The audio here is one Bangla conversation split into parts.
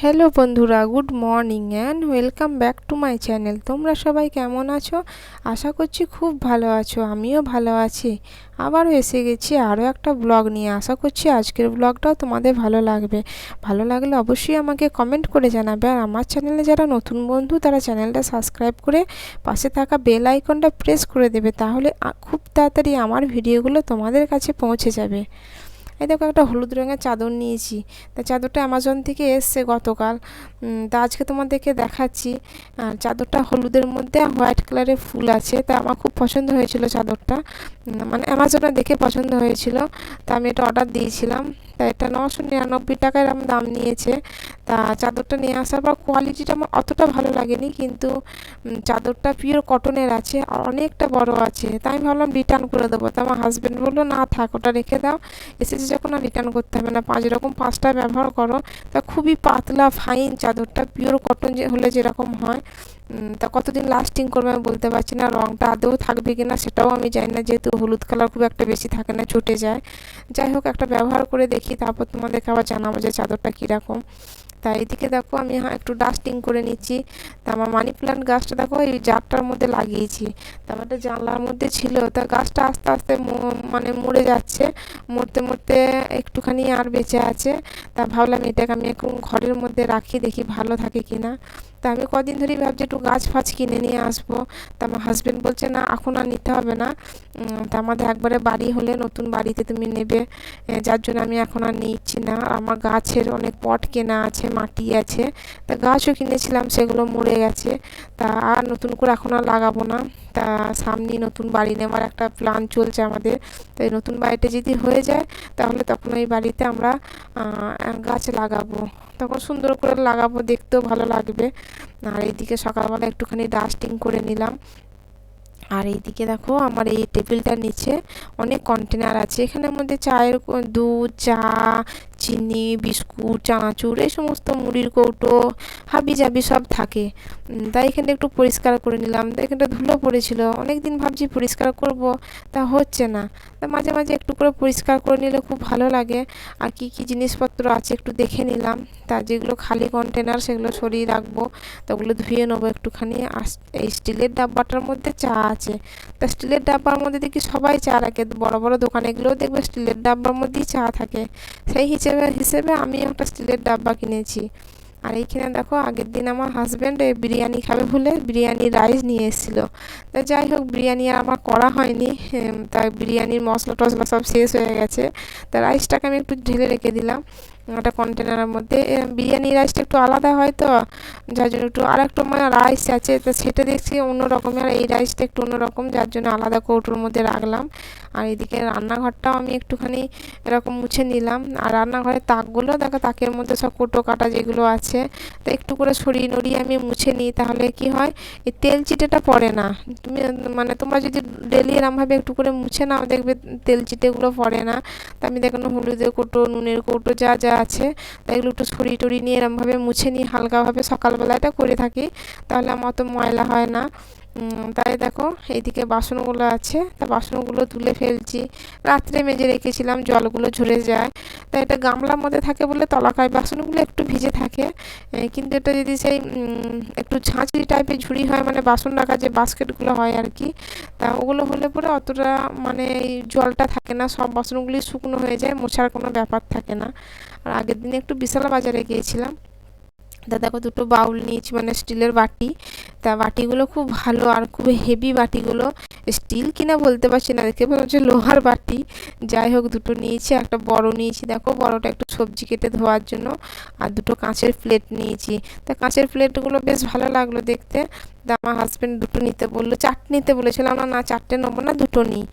হ্যালো বন্ধুরা good morning and welcome back to my channel তোমরা সবাই কেমন আছো? আশা করছি খুব ভালো আছো, আমিও ভালো আছি। আবারও এসে গেছি আরও একটা ব্লগ নিয়ে। আশা করছি আজকের ব্লগটাও তোমাদের ভালো লাগবে। ভালো লাগলে অবশ্যই আমাকে কমেন্ট করে জানাবে। আর আমার চ্যানেলে যারা নতুন বন্ধু, তারা চ্যানেলটা সাবস্ক্রাইব করে পাশে থাকা বেল আইকনটা প্রেস করে দেবে। তাহলে খুব তাড়াতাড়ি আমার ভিডিওগুলো তোমাদের কাছে পৌঁছে যাবে। এই দেখো একটা হলুদ রঙের চাদর নিয়েছি। তা চাদরটা অ্যামাজন থেকে এসছে গতকাল। তা আজকে তোমাদেরকে দেখাচ্ছি। চাদরটা হলুদের মধ্যে হোয়াইট কালারের ফুল আছে। তা আমার খুব পছন্দ হয়েছিল চাদরটা। মানে অ্যামাজনে দেখে পছন্দ হয়েছিল। তা আমি এটা অর্ডার দিয়েছিলাম। তা এটা নশো নিরানব্বই টাকার দাম নিয়েছে। চাদরটা নিয়ে আসার পর কোয়ালিটিটা আমার অতটা ভালো লাগেনি, কিন্তু চাদরটা পিওর কটনের আছে, আর অনেকটা বড় আছে। তাই আমি ভাবলাম রিটার্ন করে দেবো। তা আমার হাজব্যান্ড বলল, না থাক, ওটা রেখে দাও। এসেছে যখন, আর রিটার্ন করতে হবে না। পাঁচ রকম পাঁচটা ব্যবহার করো, তা খুবই পাতলা ফাইন চাদরটা পিওর কটন যে, হলে যেরকম হয়। তা কতদিন লাস্টিং করবে আমি বলতে পারছি না। রঙটা আদৌ থাকবে কি না সেটাও আমি জানি না, যেহেতু হলুদ কালার খুব একটা বেশি থাকে না চটে যায়। যাই হোক, একটা ব্যবহার করে দেখি, তারপর তোমাদেরকে আবার জানাব যে চাদরটা কীরকম। তা এদিকে দেখো আমি হ্যাঁ একটু ডাস্টিং করে নিচ্ছি। তা আমার মানি প্লান্ট গাছটা দেখো এই জারটার মধ্যে লাগিয়েছি। তা একটা জানলার মধ্যে ছিল, তা গাছটা আস্তে আস্তে মানে মরে যাচ্ছে। মরতে মরতে একটুখানি আর বেঁচে আছে। তা ভাবলাম এটাকে আমি এখন ঘরের মধ্যে রাখি, দেখি ভালো থাকে কি না তা আমি কদিন ধরেই ভাবছি একটু গাছ ফাছ কিনে নিয়ে আসব। তা আমার হাজব্যান্ড বলছে, না, এখন আর নিতে হবে না। তা আমাদের একবারে বাড়ি হলে নতুন বাড়িতে তুমি নেবে। যার জন্য আমি এখন আর নিচ্ছি না। আমার গাছের অনেক পট কেনা আছে, মাটি আছে। তা গাছও কিনেছিলাম, সেগুলো মরে গেছে। তা আর নতুন করে এখন আর লাগাবো না। তা সামনেই নতুন বাড়ি নেওয়ার একটা প্ল্যান চলছে আমাদের। তাই নতুন বাড়িটা যদি হয়ে যায়, তাহলে তখন ওই বাড়িতে আমরা গাছ লাগাবো। তখন সুন্দর করে লাগাবো, দেখতেও ভালো লাগবে। আর এইদিকে সকালবেলা একটুখানি ডাস্টিং করে নিলাম। আর এইদিকে দেখো আমার এই টেবিলটার নিচে অনেক কন্টেনার আছে। এখানের মধ্যে চায়ের দুধ, চা চিনি, বিস্কুট, চানাচুর, এই সমস্ত মুড়ির কৌটো হাবি জাবি সব থাকে। তাই এখানটা একটু পরিষ্কার করে নিলাম। তাই এখানটা ধুলো পড়েছিল। অনেক দিন ভাবছি পরিষ্কার করব, তা হচ্ছে না। তা মাঝে মাঝে একটু করে পরিষ্কার করে নিলে খুব ভালো লাগে। আর কি কি জিনিসপত্র আছে একটু দেখে নিলাম। তা যেগুলো খালি কন্টেনার সেগুলো সরিয়ে রাখব। তো ওগুলো ধুয়ে নেব একটুখানি। আর এই স্টিলের ডাব্বাটার মধ্যে চা আছে। তা স্টিলের ডাব্বার মধ্যে দেখি সবাই চা রাখে। বড় বড় দোকানেগুলোও দেখবে স্টিলের ডাব্বার মধ্যেই চা থাকে। সেই হিসেবে হিসেবে আমি একটা স্টিলের ডাব্বা কিনেছি। আর এইখানে দেখো, আগের দিন আমার হাজব্যান্ড বিরিয়ানি খাবে ভুলে বিরিয়ানি রাইস নিয়ে এসেছিল। তা যাই হোক, বিরিয়ানি আর আমার করা হয়নি। তাই বিরিয়ানির মশলা টশলা সব শেষ হয়ে গেছে। তা রাইসটাকে আমি একটু ঢেলে রেখে দিলাম। একটা কন্টেনারের মধ্যে। বিরিয়ানি রাইসটা একটু আলাদা হয় তো, যার জন্য একটু আর একটু মানে রাইস আছে। তো সেটা দেখছি অন্য রকমের, এই রাইসটা একটু অন্যরকম যার জন্য আলাদা কৌটোর মধ্যে রাখলাম। আর এদিকে রান্নাঘরটাও আমি একটুখানি এরকম মুছে নিলাম। আর রান্নাঘরের তাকগুলো, দেখো তাকের মধ্যে সব কোটো কাটা যেগুলো আছে, তো একটু করে সরিয়ে নড়িয়ে আমি মুছে নিই, তাহলে কি হয়, এই তেল চিটেটা পড়ে না। তুমি মানে তোমরা যদি ডেলি এরমভাবে একটু করে মুছে নাও, দেখবে তেল চিটেগুলো পড়ে না। তা আমি দেখুন হলুদের কৌটো, নুনের কৌটো, যা যা আছে। তাই এগুলো একটু ছড়ি টড়ি নিয়ে এরমভাবে মুছে নিয়ে হালকাভাবে সকালবেলা এটা করে থাকি। তাহলে আমার অত ময়লা হয় না। তাই দেখো, এইদিকে বাসনগুলো আছে। তা বাসনগুলো তুলে ফেলছি। রাত্রে মেজে রেখেছিলাম, জলগুলো ঝরে যায়। তা এটা গামলার মধ্যে থাকে বলে তলাকায় বাসনগুলো একটু ভিজে থাকে। কিন্তু এটা যদি সেই একটু ঝাঁঝরি টাইপের ঝুড়ি হয় মানে বাসন রাখার যে বাস্কেটগুলো হয় আর কি, তা ওগুলো হলে পরে অতটা মানে জলটা থাকে না, সব বাসনগুলি শুকনো হয়ে যায়, মোছার কোনো ব্যাপার থাকে না। আর আগের দিনে একটু বিশাল বাজারে গিয়েছিলাম। দেখো দুটো বাউল নিয়েছি মানে স্টিলের বাটি। তা বাটিগুলো খুব ভালো আর খুব হেভি বাটিগুলো। স্টিল কিনা বলতে পারছি না, দেখে হচ্ছে লোহার বাটি। যাই হোক, দুটো নিয়েছি, একটা বড় নিয়েছি। দেখো, বড়টা একটু সবজি কেটে ধোয়ার জন্য। আর দুটো কাঁচের প্লেট নিয়েছি। তা কাঁচের প্লেটগুলো বেশ ভালো লাগল দেখতে। তা আমার হাজব্যান্ড দুটো নিতে বলল, চারটে নিতে বলেছিলাম না না, চারটে নেব না, দুটো নিই।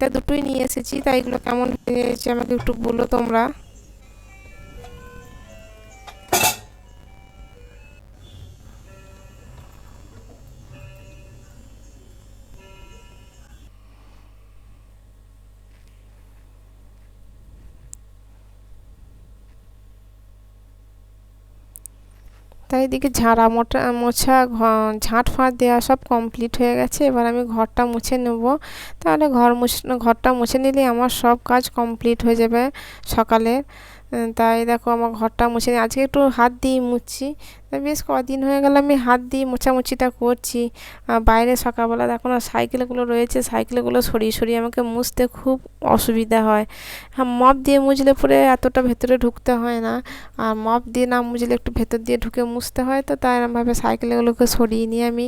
তা দুটোই নিয়ে এসেছি। তাই এগুলো কেমন হয়েছে আমাকে একটু বলো তোমরা। তাই এদিকে ঝাড়া মোটা, মোছা ঝাঁট ফাঁট দেওয়া সব কমপ্লিট হয়ে গেছে। এবার আমি ঘরটা মুছে নেব। তাহলে ঘর মুছ, ঘরটা মুছে নিলে আমার সব কাজ কমপ্লিট হয়ে যাবে সকালে। তাই দেখো আমার ঘরটা মুছে আজকে একটু হাত দিয়ে মুছছি। বেশ কদিন হয়ে গেল আমি হাত দিয়ে মোছামুছিটা করছি। বাইরে সকালবেলা দেখো না সাইকেলগুলো রয়েছে, সাইকেলগুলো সরিয়ে সরিয়ে আমাকে মুছতে খুব অসুবিধা হয়। হ্যাঁ মপ দিয়ে মুছলে পরে এতটা ভেতরে ঢুকতে হয় না। আর মপ দিয়ে না মুছলে একটু ভেতর দিয়ে ঢুকে মুছতে হয়, তো তাই এরমভাবে সাইকেলগুলোকে সরিয়ে নিয়ে আমি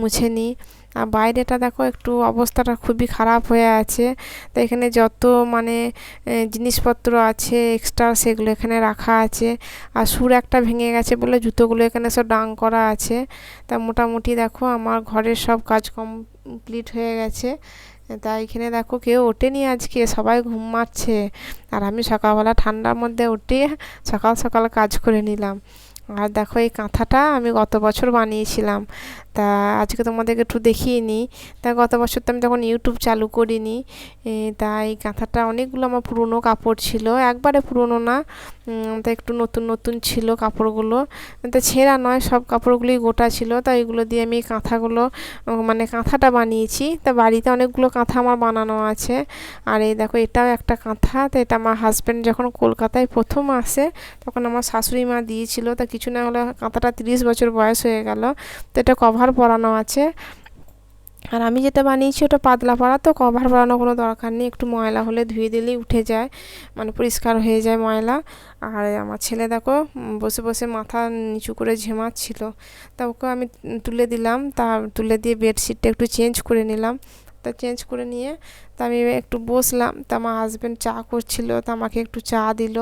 মুছে নিই। আর বাইরেটা দেখো একটু অবস্থাটা খুবই খারাপ হয়ে আছে। তো এখানে যত মানে জিনিসপত্র আছে এক্সট্রা সেগুলো এখানে রাখা আছে। আর সুর একটা ভেঙে গেছে বলে জুতোগুলো এখানে সব ডাং করা আছে। তা মোটামুটি দেখো আমার ঘরের সব কাজ কমপ্লিট হয়ে গেছে। তা এখানে দেখো কেউ ওঠেনি আজকে, সবাই ঘুম মারছে। আর আমি সকালবেলা ঠান্ডার মধ্যে উঠে সকাল সকাল কাজ করে নিলাম। আর দেখো এই কাঁথাটা আমি গত বছর বানিয়েছিলাম। তা আজকে তোমাদেরকে একটু দেখিয়ে নিই তা গত বছর তো আমি তখন ইউটিউব চালু করিনি। তা এই কাঁথাটা অনেকগুলো আমার পুরনো কাপড় ছিল। একবারে পুরনো না তা একটু নতুন নতুন ছিল কাপড়গুলো। তা ছেঁড়া নয়, সব কাপড়গুলোই গোটা ছিল। তা এগুলো দিয়ে আমি কাঁথাগুলো মানে কাঁথাটা বানিয়েছি। তা বাড়িতে অনেকগুলো কাঁথা আমার বানানো আছে। আর এই দেখো এটাও একটা কাঁথা। তো এটা আমার হাজব্যান্ড যখন কলকাতায় প্রথম আসে, তখন আমার শাশুড়ি মা দিয়েছিল। তা কিছু না হলে কাঁথাটা তিরিশ বছর বয়স হয়ে গেল, তো এটা কভার পরানো আছে। আর আমি যেটা বানিয়েছি ওটা পাতলা পাড়া, তো কভার পরানো কোনো দরকার নেই। একটু ময়লা হলে ধুয়ে দিলেই উঠে যায় মানে পরিষ্কার হয়ে যায় ময়লা। আর আমার ছেলে দেখো বসে বসে মাথা নিচু করে ঝেমাচ্ছিল। তা ওকে আমি তুলে দিলাম, তা তুলে দিয়ে বেডশিটটা একটু চেঞ্জ করে নিলাম। তা চেঞ্জ করে নিয়ে তা আমি একটু বসলাম। তা আমার হাজব্যান্ড চা করছিল, তা আমাকে একটু চা দিল,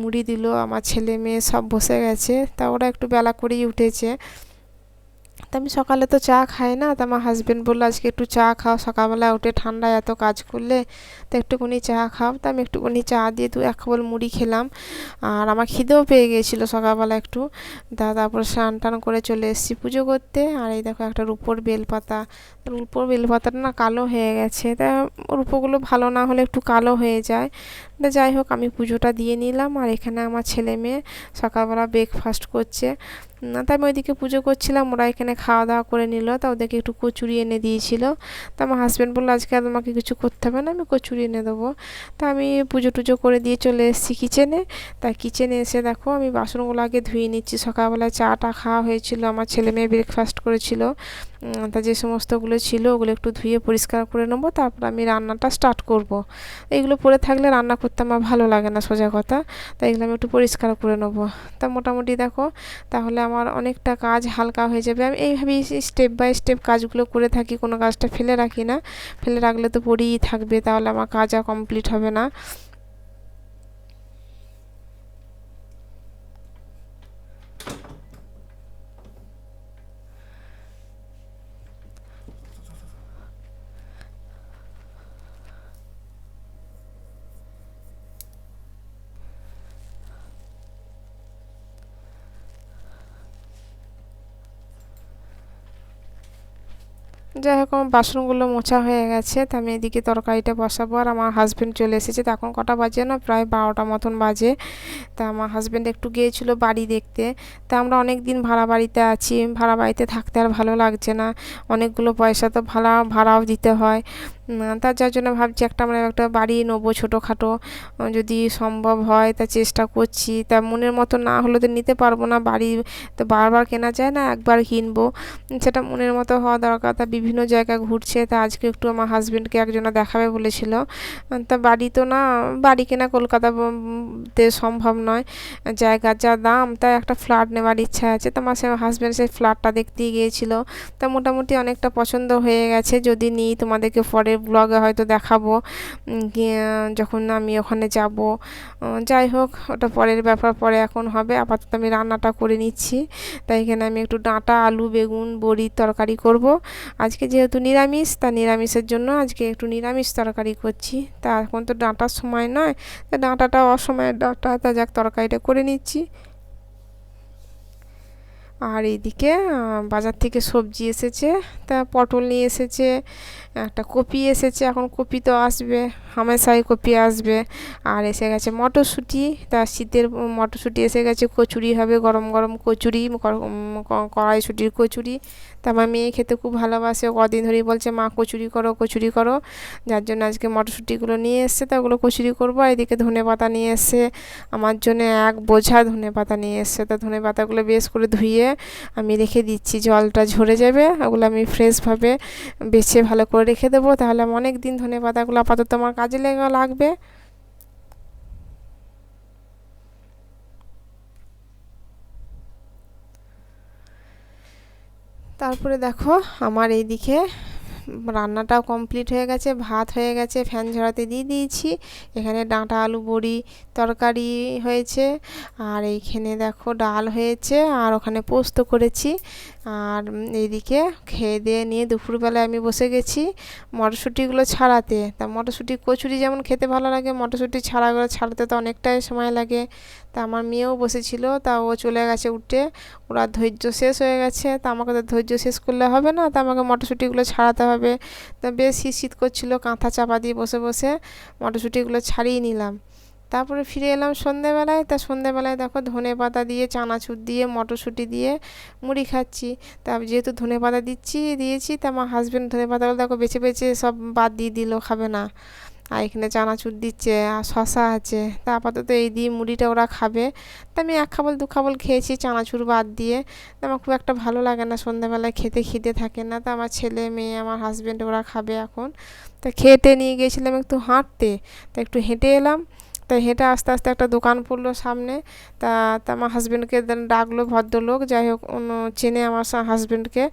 মুড়ি দিল, আমার ছেলে মেয়ে সব বসে গেছে। তা ওরা একটু বেলা করেই উঠেছে। তা আমি সকালে তো চা খাই না, তা আমার হাজব্যান্ড বলল আজকে একটু চা খাও, সকালবেলা উঠে ঠান্ডায় এত কাজ করলে, তো একটুখানি চা খাও, তা আমি একটুখানি চা দিয়ে দু এক খাবল মুড়ি খেলাম, আর আমার খিদেও পেয়ে গিয়েছিল সকালবেলা একটু, তা তারপর স্নান টান করে চলে এসেছি পুজো করতে, আর এই দেখো একটা রুপোর বেলপাতা রুপোর বেলপাতাটা না কালো হয়ে গেছে, তা রুপোগুলো ভালো না হলে একটু কালো হয়ে যায় যাই হোক, আমি পুজোটা দিয়ে নিলাম আর এখানে আমার ছেলে মেয়ে সকালবেলা ব্রেকফাস্ট করছে। তাই আমি ওইদিকে পুজো করছিলাম, ওরা এখানে খাওয়া দাওয়া করে নিল, তা ওদেরকে একটু কচুরি এনে দিয়েছিল। তা আমার হাজব্যান্ড বলল, আজকে আর তোমাকে কিছু করতে হবে না, আমি কচুরি এনে দেবো। তা আমি পুজো টুজো করে দিয়ে চলে এসেছি কিচেনে তা কিচেনে এসে দেখো, আমি বাসনগুলো আগে ধুয়ে নিচ্ছি। সকালবেলায় চাটা খাওয়া হয়েছিল, আমার ছেলে মেয়ে ব্রেকফাস্ট করেছিল। তা যে সমস্তগুলো ছিল, ওগুলো একটু ধুয়ে পরিষ্কার করে নেব, তারপর আমি রান্নাটা স্টার্ট করব। এইগুলো পরে থাকলে রান্না করতে আমার ভালো লাগে না, সোজা কথা। তাই এগুলো আমি একটু পরিষ্কার করে নেব। তা মোটামুটি দেখো, তাহলে আমার অনেকটা কাজ হালকা হয়ে যাবে। আমি এইভাবেই স্টেপ বাই স্টেপ কাজগুলো করে থাকি, কোনো কাজটা ফেলে রাখি না। ফেলে রাখলে তো পড়েই থাকবে, তাহলে আমার কাজ আর কমপ্লিট হবে না। যাই হোক আমার বাসনগুলো মোছা হয়ে গেছে, তা আমি এদিকে তরকারিটা বসাবো। আর আমার হাজব্যান্ড চলে এসেছে। তখন কটা বাজে না? প্রায় বারোটা মতন বাজে। তা আমার হাজব্যান্ড একটু গিয়েছিল বাড়ি দেখতে। তা আমরা অনেক দিন ভাড়া বাড়িতে আছি। ভাড়া বাড়িতে থাকতে আর ভালো লাগছে না। অনেকগুলো পয়সা তো ভাড়া, ভাড়াও দিতে হয়। তার যার জন্য ভাবছি একটা আমরা একটা বাড়ি নেব ছোটোখাটো। যদি সম্ভব হয় তা চেষ্টা করছি। তা মনের মতো না হলে তো নিতে পারব না। বাড়ি তো বারবার কেনা যায় না, একবার কিনবো। সেটা মনের মতো হওয়া দরকার। তা বিভিন্ন জায়গায় ঘুরছে। তা আজকে একটু আমার হাজব্যান্ডকে একজনা দেখাবে বলেছিল। তা বাড়ি তো না, বাড়ি কেনা কলকাতাতে সম্ভব নয়। জায়গার যা দাম, তা একটা ফ্ল্যাট নেওয়ার ইচ্ছা আছে। তো আমার সে হাজব্যান্ড সেই ফ্ল্যাটটা দেখতেই গিয়েছিল। তা মোটামুটি অনেকটা পছন্দ হয়ে গেছে। যদি নিই তোমাদেরকে পরে ব্লগে হয়তো দেখাবো যখন আমি ওখানে যাব। যাই হোক, ওটা পরের ব্যাপার, পরে এখন হবে। আপাতত আমি রান্নাটা করে নিচ্ছি। তাই এখানে আমি একটু ডাঁটা, আলু, বেগুন বড়ির তরকারি করব। আজকে যেহেতু নিরামিষ, তা নিরামিষের জন্য আজকে একটু নিরামিষ তরকারি করছি। তা এখন তো ডাঁটার সময় নয়, তা ডাঁটাটা অসময়ের ডাঁটা, তা যাক, তরকারিটা করে নিচ্ছি। আর এইদিকে বাজার থেকে সবজি এসেছে, তা পটল নিয়ে এসেছে একটা কপি এসেছে, এখন কপি তো আসবে, হামেশাই কপি আসবে। আর এসে গেছে মটরশুঁটি, তা শীতের মটরশুঁটি এসে গেছে, কচুরি হবে, গরম গরম কচুরি কড়াইশুঁটির কচুরি। তা আমার মেয়ে খেতে খুব ভালোবাসে কদিন ধরেই বলছে, মা, কচুরি করো কচুরি করো। যার জন্য আজকে মটরশুঁটিগুলো নিয়ে এসছে, তা ওগুলো কচুরি করব। এদিকে ধনে পাতা নিয়ে এসছে, আমার জন্য এক বোঝা ধনে পাতা নিয়ে এসছে। তা ধনে পাতাগুলো বেশ করে ধুয়ে আমি রেখে দিচ্ছি, জলটা ঝরে যাবে, ওগুলো আমি ফ্রেশভাবে বেছে ভালো করে রেখে দেবো, তাহলে অনেক দিন ধনে পাতাগুলো আপাতত আমার কাজে লেগে লাগবে। তারপরে দেখো আমার এইদিকে রান্নাটাও কমপ্লিট হয়ে গেছে, ভাত হয়ে গেছে, ফ্যান ঝরাতে দিয়ে দিয়েছি। এখানে ডাঁটা, আলু, বড়ি, তরকারি হয়েছে। আর এইখানে দেখো ডাল হয়েছে, আর ওখানে পোস্ত করেছি। আর এইদিকে খেয়ে দিয়ে নিয়ে দুপুরবেলায় আমি বসে গেছি মটরশুঁটিগুলো ছাড়াতে। তা মটরশুঁটি কচুরি যেমন খেতে ভালো লাগে, মটরশুঁটি ছাড়াগুলো ছাড়াতে তো অনেকটাই সময় লাগে। তা আমার মেয়েও বসেছিল, তা ও চলে গেছে উঠে, ওরা ধৈর্য শেষ হয়ে গেছে, তা আমাকে তো ধৈর্য শেষ করলে হবে না, তা আমাকে মটরশুঁটিগুলো ছাড়াতে হবে। তা বেশ শীত শীত করছিল, কাঁথা চাপা দিয়ে বসে বসে মটরশুঁটিগুলো ছাড়িয়ে নিলাম। তারপরে ফিরে এলাম সন্ধেবেলায়। তা সন্ধেবেলায় দেখো ধনে পাতা দিয়ে, চানাচুর দিয়ে, মটরশুঁটি দিয়ে মুড়ি খাচ্ছি। তা যেহেতু ধনে পাতা দিচ্ছি, দিয়েছি, তা আমার হাজব্যান্ড ধনে পাতাগুলো দেখো বেছে বেছে সব বাদ দিয়ে দিল, খাবে না। আর এখানে চানাচুর দিচ্ছে, আর শশা আছে। তা আপাতত এই দিয়ে মুড়িটা ওরা খাবে। তা আমি এক খাবল, দু খাবল খেয়েছি চানাচুর বাদ দিয়ে। তা আমার খুব একটা ভালো লাগে না সন্ধ্যাবেলায় খেতে, খিদে থাকে না। তা আমার ছেলে, মেয়ে, আমার হাজব্যান্ড ওরা খাবে এখন। তা খেতে নিয়ে গিয়েছিলাম একটু হাঁটতে। তা একটু হেঁটে এলাম। তা হেঁটে আস্তে আস্তে একটা দোকান পড়ল সামনে। তা তা আমার হাজব্যান্ডকে ডাকলো ভদ্রলোক। যাই হোক চেনে আমার হাজব্যান্ডকে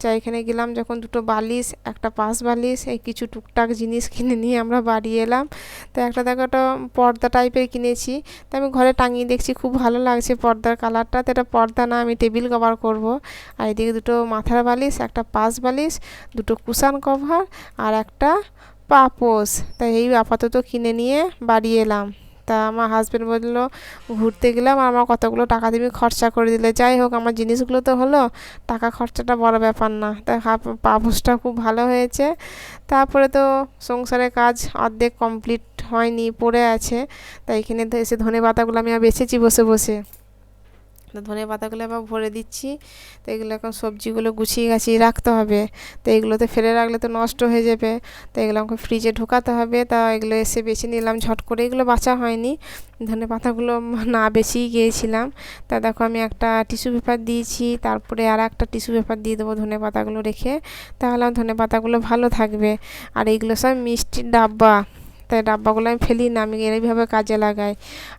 যা এখানে গেলাম, যখন দুটো বালিশ, একটা পাশ বালিশ, এই কিছু টুকটাক জিনিস কিনে নিয়ে আমরা বাড়ি এলাম। তো একটা দেখো একটা পর্দা টাইপের কিনেছি। তা আমি ঘরে টাঙিয়ে দেখছি, খুব ভালো লাগছে পর্দার কালারটা তো এটা পর্দা না, আমি টেবিল কভার করব। আর এদিকে দুটো মাথার বালিশ, একটা পাশ বালিশ, দুটো কুশান কভার আর একটা পাপোস তাই এই আপাতত কিনে নিয়ে বাড়ি এলাম। তা আমার হাজব্যান্ড বলল, ঘুরতে গেলাম আর আমার কতগুলো টাকা তুমি খরচা করে দিলে? যাই হোক, আমার জিনিসগুলো তো হলো, টাকা খরচাটা বড় ব্যাপার না। তাই পাপোসটা খুব ভালো হয়েছে। তারপরে তো সংসারের কাজ অর্ধেক কমপ্লিট হয়নি, পড়ে আছে। তাই এখানে তো এসে ধনে পাতাগুলো আমি আর বেছেছি বসে বসে। ধনে পাতাগুলো আবার ভরে দিচ্ছি। তো এগুলো এখন সবজিগুলো গুছিয়ে গাছিয়ে রাখতে হবে। তো এগুলোতে ফেলে রাখলে তো নষ্ট হয়ে যাবে। তো এগুলো আমাকে ফ্রিজে ঢোকাতে হবে। তা এগুলো এসে বেছে নিলাম ঝট করে। এগুলো বাঁচা হয়নি। ধনে পাতাগুলো না বেছেই গিয়েছিলাম। তা দেখো আমি একটা টিস্যু পেপার দিয়েছি। তারপরে আর একটা টিস্যু পেপার দিয়ে দেবো ধনে পাতাগুলো রেখে। তাহলে ধনে পাতাগুলো ভালো থাকবে। আর এইগুলো সব মিষ্টির ডাব্বা। তাই ডাব্বাগুলো আমি ফেলি না, আমি এইভাবে কাজে লাগাই।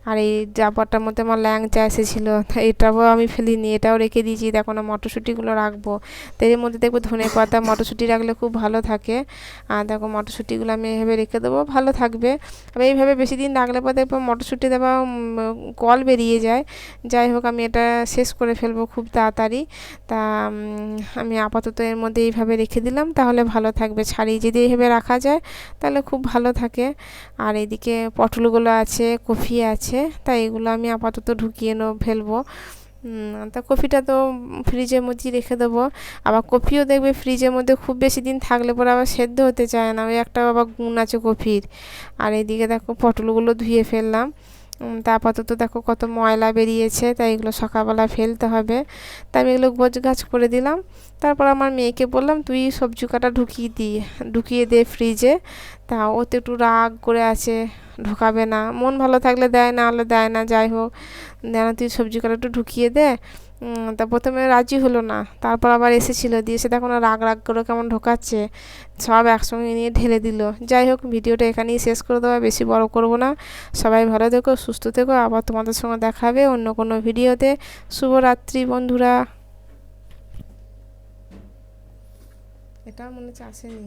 আর এই ডাব্বাটার মধ্যে আমার ল্যাংচা এসেছিল এটাও আমি ফেলিনি, এটাও রেখে দিয়েছি দেখো না মটরশুঁটিগুলো রাখব। তো এর মধ্যে দেখব ধনে পাতা, মটরশুঁটি রাখলে খুব ভালো থাকে। আর দেখো মটরশুঁটিগুলো আমি এইভাবে রেখে দেবো, ভালো থাকবে। আর এইভাবে বেশি দিন রাখলে পর দেখব মটরশুঁটি দেওয়া কল বেরিয়ে যায়। যাই হোক, আমি এটা শেষ করে ফেলব খুব তাড়াতাড়ি। তা আমি আপাতত এর মধ্যে এইভাবে রেখে দিলাম, তাহলে ভালো থাকবে। ছাড়িয়ে যদি এইভাবে রাখা যায়, তাহলে খুব ভালো থাকে। আর এদিকে পটলগুলো আছে, কফি আছে তাই এগুলো আমি আপাতত ঢুকিয়ে নেব ফেলব। তা কফিটা তো ফ্রিজের মধ্যেই রেখে দেবো। আবার কফিও দেখবে ফ্রিজের মধ্যে খুব বেশি দিন থাকলে পরে আবার সেদ্ধ হতে চায় না, ওই একটা আবার গুণ আছে কফির। আর এদিকে দেখো পটলগুলো ধুয়ে ফেললাম। তা আপাতত দেখো কত ময়লা বেরিয়েছে, তাই এগুলো সকালবেলা ফেলতে হবে। তাই আমি এগুলো গোছ গাছ করে দিলাম। তারপর আমার মেয়েকে বললাম, তুই সবজি কাটা ঢুকিয়ে দি, ঢুকিয়ে দে ফ্রিজে তা ও তো একটু রাগ করে আছে, ঢোকাবে না। মন ভালো থাকলে দেয় না হলে দেয় না, যাই হোক। দেয় না তুই সবজি কাটা একটু ঢুকিয়ে দে। তা প্রথমে রাজি হলো না। তারপর আবার এসেছিল, দিয়ে সে দেখো রাগ রাগ করে কেমন ঢোকাচ্ছে। সব একসঙ্গে নিয়ে ঢেলে দিল। যাই হোক, ভিডিওটা এখানেই শেষ করে দেওয়া, বেশি বড় করব না। সবাই ভালো থেকো, সুস্থ থেকো। আবার তোমাদের সঙ্গে দেখাবে অন্য কোনো ভিডিওতে। শুভরাত্রি বন্ধুরা। এটা মনে হচ্ছে আসেনি।